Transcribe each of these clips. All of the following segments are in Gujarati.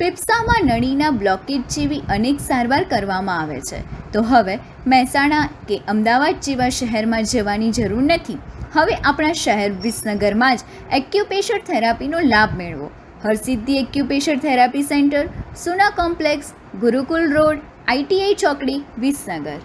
ફેફસામાં નળીના બ્લોકેજ જેવી અનેક સારવાર કરવામાં આવે છે. તો હવે મહેસાણા કે અમદાવાદ જેવા શહેરમાં જવાની જરૂર નથી. હવે આપણા શહેર વિસનગરમાં જ એક્યુપેશર થેરાપીનો લાભ મેળવો. Harsiddhi acupressure therapy centre, સુના complex, Gurukul road ITI ચોકડી, વિસનગર.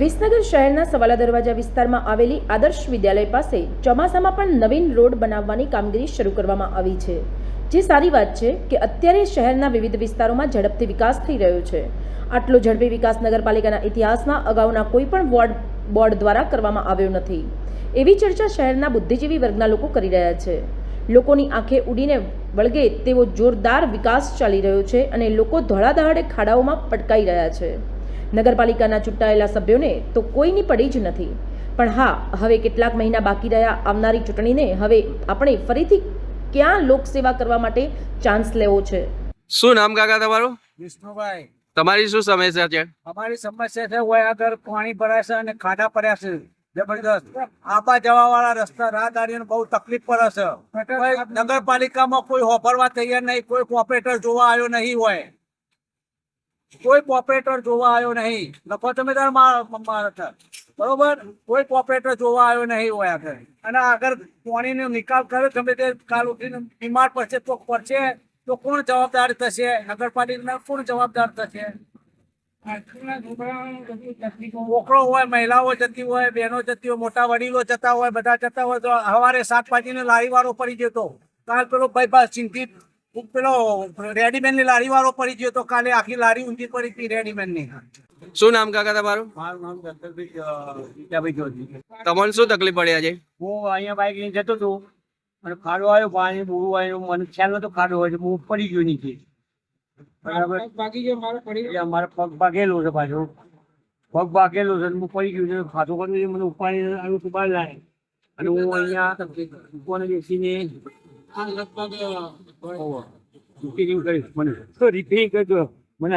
વિસનગર શહેરના સવાલા દરવાજા વિસ્તારમાં આવેલી આદર્શ વિદ્યાલય પાસે ચોમાસામાં પણ નવીન રોડ બનાવવાની કામગીરી શરૂ કરવામાં આવી છે. જે સારી વાત છે કે અત્યારે શહેરના વિવિધ વિસ્તારોમાં ઝડપથી વિકાસ થઈ રહ્યો છે. આટલો ઝડપી વિકાસ નગરપાલિકાના ઇતિહાસમાં અગાઉના કોઈ પણ વોર્ડ, બોર્ડ દ્વારા કરવામાં આવ્યો નથી. એવી ચર્ચા શહેરના બુદ્ધિજીવી વર્ગના લોકો કરી રહ્યા છે. લોકોની આંખે ઉડીને વળગે તેવો જોરદાર વિકાસ ચાલી રહ્યો છે અને લોકો ધોળા દહાડે ખાડાઓમાં પટકાઈ રહ્યા છે. નગરપાલિકાના ચૂંટાયેલા સભ્યોને તો કોઈની પડી જ નથી. પણ હા, હવે કેટલાક મહિના બાકી રહ્યા આવનારી ચૂંટણીને હવે આપણે ફરીથી ક્યાં લોકસેવા કરવા માટે ચાન્સ લેવો છે? શું નામ કાકા તમારું? વિષ્ણુભાઈ. તમારી શું સમસ્યા છે? અમારી સમસ્યા છે હોય આગળ પાણી ભરાય છે અને ખાડા પડ્યા છે. જબરદસ્ત આબા જવા વાળા રસ્તા રાહદારીઓને બહુ તકલીફ પડે છે. નગરપાલિકામાં કોઈ હોભરવા તૈયાર નહીં કોઈ કોપરેટર જોવા આવ્યો નહીં હોય. કોઈ કોપરેટર જોવા આવ્યો નહીં. લખો તમે તાર મારા બરોબર? કોઈ કોપરેટર જોવા આવ્યો નહીં હોય આગળ અને આગળ પાણીનો નિકાલ કરે તમે તે કાલ ઉઠીને બીમાર પડશે તો પડશે, તો કોણ જવાબદાર થશે? નગરપાલિકા કોણ જવાબદાર થશે? છોકરો હોય, મહિલાઓ જતી હોય, બહેનો જતી હોય, મોટા વડીલો જતા હોય, બધા જતા હોય, તો સવારે શાકભાજી ને લારી વાળો પડી જતો કાલ પેલો ભાઈ ચિંતિત પેલો રેડીમેડની લારી વાળો પડી ગયો તો કાલે આખી લારી ઊંધી પડી હતી રેડીમેનની. શું નામ કાકા તમારું? મારું નામ દત્તભાઈ જોશી. તમને શું તકલીફ પડી છે હું અહીંયા બાઇક લઈને જતો હતો અને ખાડો આવ્યો પાણી બહુ આવ્યું મને ખ્યાલ નતો ખાડો હોય છે હું પડી ગયો નીચે. બરાબર? એટલે મારે પગ ભાગેલો છે પાછો. પગ ભાગેલો છે હું પડી ગયો છે. ખાધો કર્યું મને ઉપાડી આવ્યું તું બહાર લાય અને હું અહીંયા કોને બેસીને રિપેરિંગ કરીશ મને. રિપેરિંગ કરજો મને